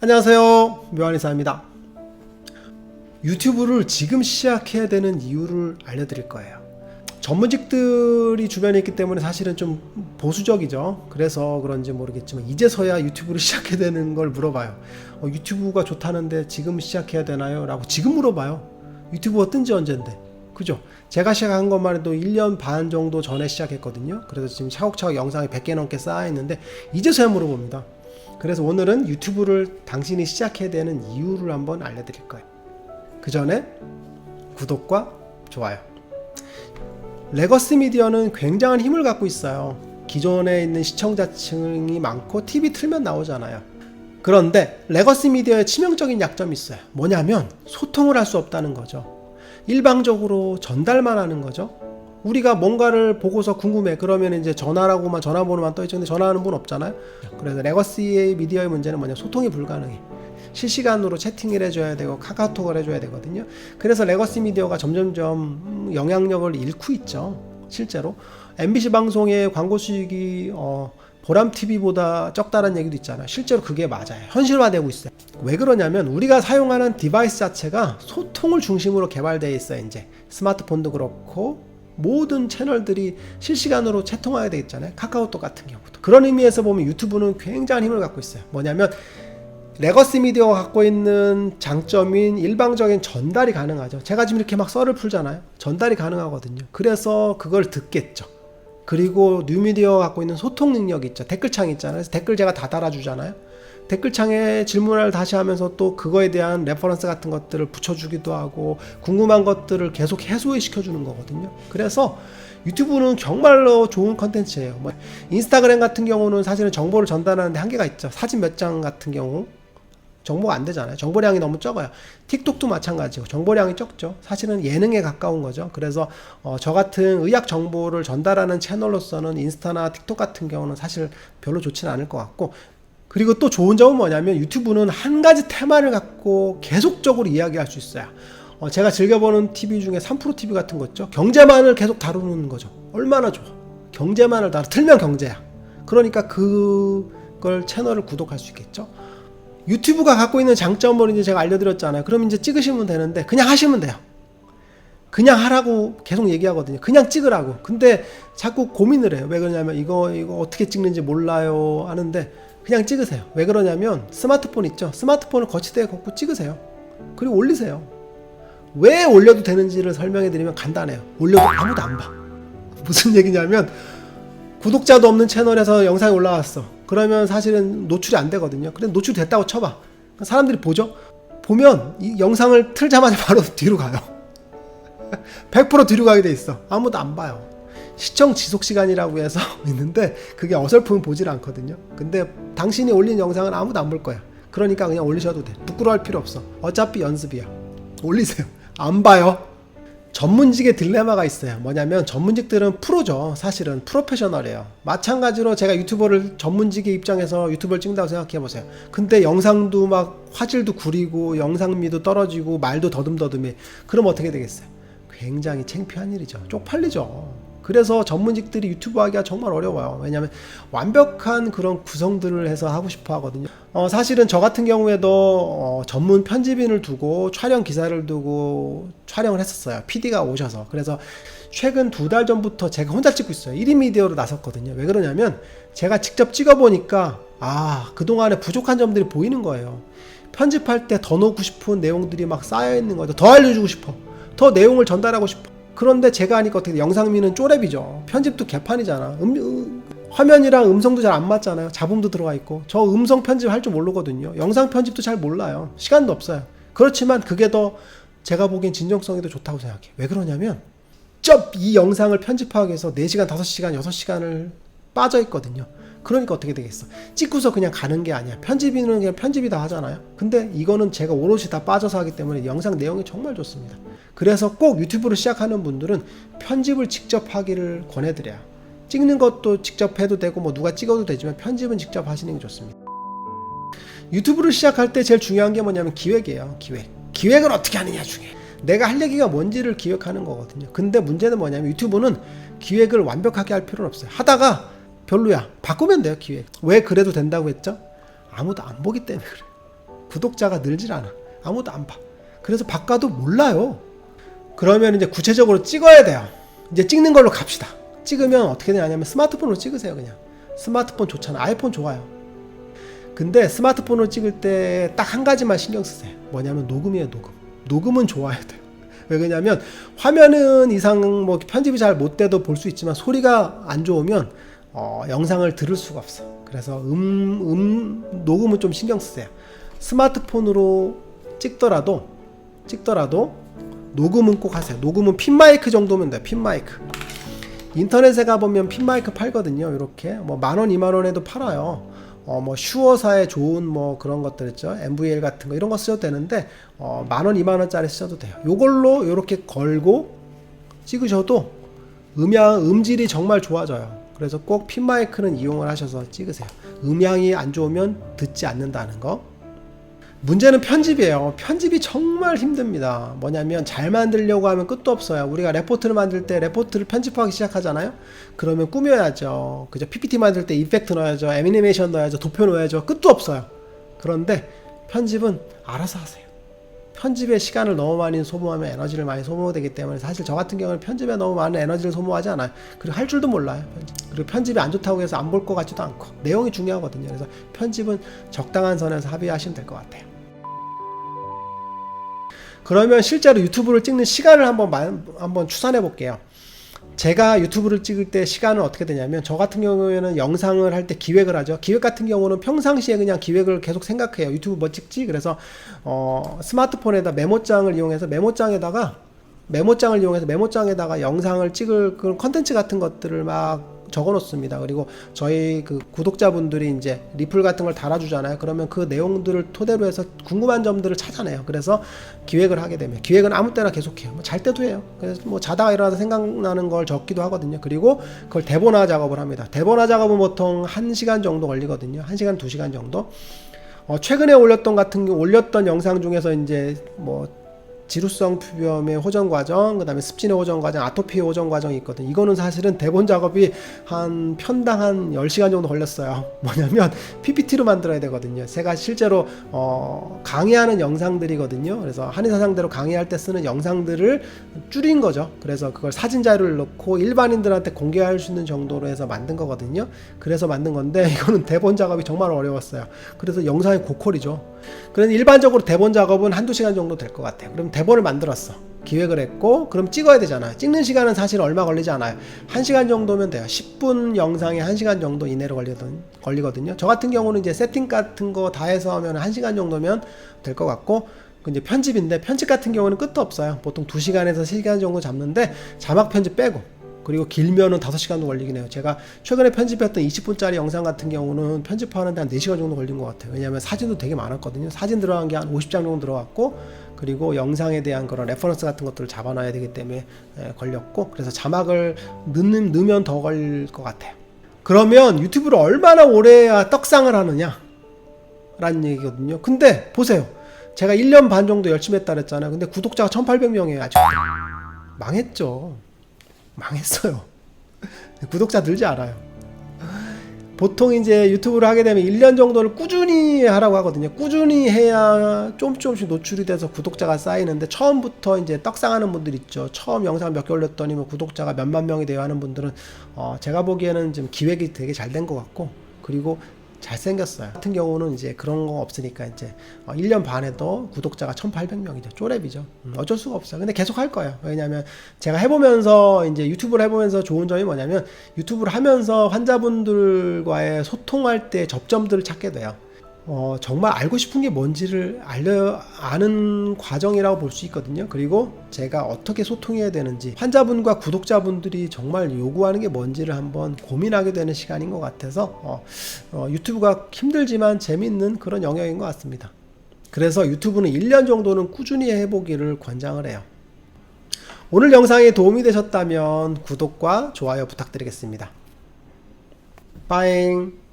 안녕하세요. 묘한이사입니다. 유튜브를 지금 시작해야 되는 이유를 알려드릴 거예요. 전문직들이 주변에 있기 때문에 사실은 좀 보수적이죠. 그래서 그런지 모르겠지만 이제서야 유튜브를 시작해야 되는 걸 물어봐요. 어, 유튜브가 좋다는데 지금 시작해야 되나요? 라고 지금 물어봐요. 유튜브가 뜬 지 언젠데. 그죠? 제가 시작한 것만 해도 1년 반 정도 전에 시작했거든요. 그래서 지금 차곡차곡 영상이 100개 넘게 쌓여있는데 이제서야 물어봅니다. 그래서 오늘은 유튜브를 당신이 시작해야 되는 이유를 한번 알려드릴 거예요. 그 전에 구독과 좋아요. 레거스 미디어는 굉장한 힘을 갖고 있어요. 기존에 있는 시청자층이 많고 TV 틀면 나오잖아요. 그런데 레거스 미디어의 치명적인 약점이 있어요. 뭐냐면 소통을 할 수 없다는 거죠. 일방적으로 전달만 하는 거죠. 우리가 뭔가를 보고서 궁금해. 그러면 이제 전화라고만 전화번호만 떠 있는데 전화하는 분 없잖아요. 그래서 레거시의 미디어의 문제는 뭐냐? 소통이 불가능해. 실시간으로 채팅을 해줘야 되고 카카오톡을 해줘야 되거든요. 그래서 레거시 미디어가 점점점 영향력을 잃고 있죠. 실제로 MBC 방송의 광고 수익이 어, 보람 TV보다 적다는 얘기도 있잖아요. 실제로 그게 맞아요. 현실화되고 있어요. 왜 그러냐면 우리가 사용하는 디바이스 자체가 소통을 중심으로 개발되어 있어요. 이제 스마트폰도 그렇고 모든 채널들이 실시간으로 채통하게 되어 있잖아요. 카카오톡 같은 경우도. 그런 의미에서 보면 유튜브는 굉장한 힘을 갖고 있어요. 뭐냐면 레거시 미디어가 갖고 있는 장점인 일방적인 전달이 가능하죠. 제가 지금 이렇게 막 썰을 풀잖아요. 전달이 가능하거든요. 그래서 그걸 듣겠죠. 그리고 뉴미디어가 갖고 있는 소통 능력이 있죠. 댓글창 있잖아요. 그래서 댓글 제가 다 달아주잖아요. 댓글창에 질문을 다시 하면서 또 그거에 대한 레퍼런스 같은 것들을 붙여주기도 하고 궁금한 것들을 계속 해소시켜 주는 거거든요. 그래서 유튜브는 정말로 좋은 컨텐츠예요. 뭐 인스타그램 같은 경우는 사실은 정보를 전달하는데 한계가 있죠. 사진 몇 장 같은 경우 정보가 안 되잖아요. 정보량이 너무 적어요. 틱톡도 마찬가지고 정보량이 적죠. 사실은 예능에 가까운 거죠. 그래서 어, 저 같은 의학 정보를 전달하는 채널로서는 인스타나 틱톡 같은 경우는 사실 별로 좋지는 않을 것 같고 그리고 또 좋은 점은 뭐냐면 유튜브는 한 가지 테마를 갖고 계속적으로 이야기할 수 있어요. 어, 제가 즐겨보는 TV 중에 3프로 TV 같은 거 있죠. 경제만을 계속 다루는 거죠. 얼마나 좋아. 경제만을 다루, 틀면 경제야. 그러니까 그걸 채널을 구독할 수 있겠죠. 유튜브가 갖고 있는 장점을 이제 제가 알려드렸잖아요. 그럼 이제 찍으시면 되는데 그냥 하시면 돼요. 그냥 하라고 계속 얘기하거든요. 그냥 찍으라고. 근데 자꾸 고민을 해요. 왜 그러냐면 이거 이거 어떻게 찍는지 몰라요 하는데 그냥 찍으세요. 왜 그러냐면 스마트폰 있죠. 스마트폰을 거치대에 걷고 찍으세요. 그리고 올리세요. 왜 올려도 되는지를 설명해 드리면 간단해요. 올려도 아무도 안 봐. 무슨 얘기냐면 구독자도 없는 채널에서 영상이 올라왔어. 그러면 사실은 노출이 안 되거든요. 근데 노출됐다고 쳐봐. 사람들이 보죠? 보면 이 영상을 틀자마자 바로 뒤로 가요. 100% 뒤로 가게 돼 있어. 아무도 안 봐요. 시청 지속 시간이라고 해서 있는데 그게 어설프면 보질 않거든요. 근데 당신이 올린 영상은 아무도 안 볼 거야. 그러니까 그냥 올리셔도 돼. 부끄러워할 필요 없어. 어차피 연습이야. 올리세요. 안 봐요. 전문직의 딜레마가 있어요. 뭐냐면 전문직들은 프로죠. 사실은 프로페셔널이에요. 마찬가지로 제가 유튜버를 전문직의 입장에서 유튜버를 찍는다고 생각해 보세요. 근데 영상도 막 화질도 구리고 영상미도 떨어지고 말도 더듬더듬해. 그럼 어떻게 되겠어요? 굉장히 창피한 일이죠. 쪽팔리죠. 그래서 전문직들이 유튜브 하기가 정말 어려워요. 왜냐하면 완벽한 그런 구성들을 해서 하고 싶어 하거든요. 어, 사실은 저 같은 경우에도 어, 전문 편집인을 두고 촬영 기사를 두고 촬영을 했었어요. PD가 오셔서. 그래서 최근 두 달 전부터 제가 혼자 찍고 있어요. 1인 미디어로 나섰거든요. 왜 그러냐면 제가 직접 찍어보니까 아, 그동안에 부족한 점들이 보이는 거예요. 편집할 때 더 넣고 싶은 내용들이 막 쌓여 있는 거죠. 더 알려주고 싶어. 더 내용을 전달하고 싶어. 그런데 제가 하니까 어떻게 돼? 영상미는 쪼렙이죠. 편집도 개판이잖아. 음, 음, 화면이랑 음성도 잘 안 맞잖아요. 잡음도 들어가 있고. 저 음성 편집 할 줄 모르거든요. 영상 편집도 잘 몰라요. 시간도 없어요. 그렇지만 그게 더 제가 보기엔 진정성이 더 좋다고 생각해. 왜 그러냐면 쩝 이 영상을 편집하기 위해서 4시간, 5시간, 6시간을 빠져 있거든요. 그러니까 어떻게 되겠어? 찍고서 그냥 가는 게 아니야. 편집인은 그냥 편집이 다 하잖아요. 근데 이거는 제가 오롯이 다 빠져서 하기 때문에 영상 내용이 정말 좋습니다. 그래서 꼭 유튜브를 시작하는 분들은 편집을 직접 하기를 권해드려요. 찍는 것도 직접 해도 되고 뭐 누가 찍어도 되지만 편집은 직접 하시는 게 좋습니다. 유튜브를 시작할 때 제일 중요한 게 뭐냐면 기획이에요. 기획. 기획을 어떻게 하느냐 중요해. 내가 할 얘기가 뭔지를 기획하는 거거든요. 근데 문제는 뭐냐면 유튜브는 기획을 완벽하게 할 필요는 없어요. 하다가 별로야. 바꾸면 돼요, 기획. 왜 그래도 된다고 했죠? 아무도 안 보기 때문에 그래. 구독자가 늘질 않아. 아무도 안 봐. 그래서 바꿔도 몰라요. 그러면 이제 구체적으로 찍어야 돼요. 이제 찍는 걸로 갑시다. 찍으면 어떻게 되냐면 스마트폰으로 찍으세요, 그냥. 스마트폰 좋잖아. 아이폰 좋아요. 근데 스마트폰으로 찍을 때 딱 한 가지만 신경 쓰세요. 뭐냐면 녹음이에요, 녹음. 녹음은 좋아야 돼요. 왜 그러냐면 화면은 이상 뭐 편집이 잘 못 돼도 볼 수 있지만 소리가 안 좋으면 어, 영상을 들을 수가 없어. 그래서 음, 음 녹음은 좀 신경 쓰세요. 스마트폰으로 찍더라도 찍더라도 녹음은 꼭 하세요. 녹음은 핀 마이크 정도면 돼요. 핀 마이크. 인터넷에 가보면 핀 마이크 팔거든요. 이렇게 뭐 만 원, 이만 원에도 팔아요. 어, 뭐 슈어사에 좋은 뭐 그런 것들 있죠. MVL 같은 거 이런 거 쓰셔도 되는데 어, 만 원, 이만 원짜리 쓰셔도 돼요. 요걸로 이렇게 걸고 찍으셔도 음향 음질이 정말 좋아져요. 그래서 꼭 핀 마이크는 이용을 하셔서 찍으세요. 음향이 안 좋으면 듣지 않는다는 거. 문제는 편집이에요. 편집이 정말 힘듭니다. 뭐냐면 잘 만들려고 하면 끝도 없어요. 우리가 레포트를 만들 때 레포트를 편집하기 시작하잖아요. 그러면 꾸며야죠. 그죠? PPT 만들 때 이펙트 넣어야죠. 애니메이션 넣어야죠. 도표 넣어야죠. 끝도 없어요. 그런데 편집은 알아서 하세요. 편집에 시간을 너무 많이 소모하면 에너지를 많이 소모되기 때문에 사실 저 같은 경우는 편집에 너무 많은 에너지를 소모하지 않아요. 그리고 할 줄도 몰라요. 편집. 그리고 편집이 안 좋다고 해서 안 볼 것 같지도 않고 내용이 중요하거든요. 그래서 편집은 적당한 선에서 합의하시면 될 것 같아요. 그러면 실제로 유튜브를 찍는 시간을 한번 마- 한번 추산해 볼게요. 제가 유튜브를 찍을 때 시간은 어떻게 되냐면 저 같은 경우에는 영상을 할 때 기획을 하죠. 기획 같은 경우는 평상시에 그냥 기획을 계속 생각해요. 유튜브 뭐 찍지? 그래서 어, 스마트폰에다 메모장을 이용해서 메모장에다가 메모장을 이용해서 메모장에다가 영상을 찍을 그런 컨텐츠 같은 것들을 막 적어 놓습니다. 그리고 저희 그 구독자분들이 이제 리플 같은 걸 달아주잖아요. 그러면 그 내용들을 토대로 해서 궁금한 점들을 찾아내요. 그래서 기획을 하게 되면 기획은 아무 때나 계속해요. 뭐 잘 때도 해요. 그래서 뭐 자다가 일어나서 생각나는 걸 적기도 하거든요. 그리고 그걸 대본화 작업을 합니다. 대본화 작업은 보통 1시간 정도 걸리거든요. 1시간, 2시간 정도. 어, 최근에 올렸던 같은 올렸던 영상 중에서 이제 뭐 지루성 표범의 호전 과정, 그다음에 습진의 호전 과정, 아토피의 호전 과정이 있거든. 이거는 사실은 대본 작업이 한 편당 한 10시간 정도 걸렸어요. 뭐냐면 PPT로 만들어야 되거든요. 제가 실제로 어, 강의하는 영상들이거든요. 그래서 한의사 상대로 강의할 때 쓰는 영상들을 줄인 거죠. 그래서 그걸 사진 자료를 넣고 일반인들한테 공개할 수 있는 정도로 해서 만든 거거든요. 그래서 만든 건데 이거는 대본 작업이 정말 어려웠어요. 그래서 영상이 고퀄이죠. 그래서 일반적으로 대본 작업은 한두 시간 정도 될 것 같아요. 그럼 대본을 만들었어. 기획을 했고, 그럼 찍어야 되잖아요. 찍는 시간은 사실 얼마 걸리지 않아요. 1시간 정도면 돼요. 10분 영상에 1시간 정도 이내로 걸리거든, 걸리거든요. 저 같은 경우는 이제 세팅 같은 거 다 해서 하면 1시간 정도면 될 것 같고, 그 이제 편집인데, 편집 같은 경우는 끝도 없어요. 보통 2시간에서 3시간 정도 잡는데, 자막 편집 빼고, 그리고 길면은 5시간도 걸리긴 해요. 제가 최근에 편집했던 20분짜리 영상 같은 경우는 편집하는데 한 4시간 정도 걸린 것 같아요. 왜냐하면 사진도 되게 많았거든요. 사진 들어간 게 한 50장 정도 들어갔고, 그리고 영상에 대한 그런 레퍼런스 같은 것들을 잡아놔야 되기 때문에 에, 걸렸고, 그래서 자막을 넣는, 넣으면 더 걸릴 것 같아요. 그러면 유튜브를 얼마나 오래 해야 떡상을 하느냐? 라는 얘기거든요. 근데 보세요. 제가 1년 반 정도 열심히 했다 그랬잖아요. 근데 구독자가 1800명이에요. 아직. 망했죠. 망했어요. 구독자 늘지 않아요. 보통 이제 유튜브를 하게 되면 1년 정도를 꾸준히 하라고 하거든요. 꾸준히 해야 좀 조금씩 노출이 돼서 구독자가 쌓이는데 처음부터 이제 떡상하는 분들 있죠. 처음 영상 몇 개 올렸더니 뭐 구독자가 몇만 명이 돼요 하는 분들은 어 제가 보기에는 지금 기획이 되게 잘 된 것 같고 그리고 잘생겼어요. 같은 경우는 이제 그런 거 없으니까 이제 어 1년 반에도 구독자가 1,800명이죠. 쪼렙이죠. 음, 어쩔 수가 없어요. 근데 계속 할 거예요. 왜냐하면 제가 해보면서 이제 유튜브를 해보면서 좋은 점이 뭐냐면 유튜브를 하면서 환자분들과의 소통할 때 접점들을 찾게 돼요. 어, 정말 알고 싶은 게 뭔지를 알려 아는 과정이라고 볼 수 있거든요. 그리고 제가 어떻게 소통해야 되는지 환자분과 구독자분들이 정말 요구하는 게 뭔지를 한번 고민하게 되는 시간인 것 같아서 어, 어, 유튜브가 힘들지만 재밌는 그런 영역인 것 같습니다. 그래서 유튜브는 1년 정도는 꾸준히 해보기를 권장을 해요. 오늘 영상이 도움이 되셨다면 구독과 좋아요 부탁드리겠습니다. 빠잉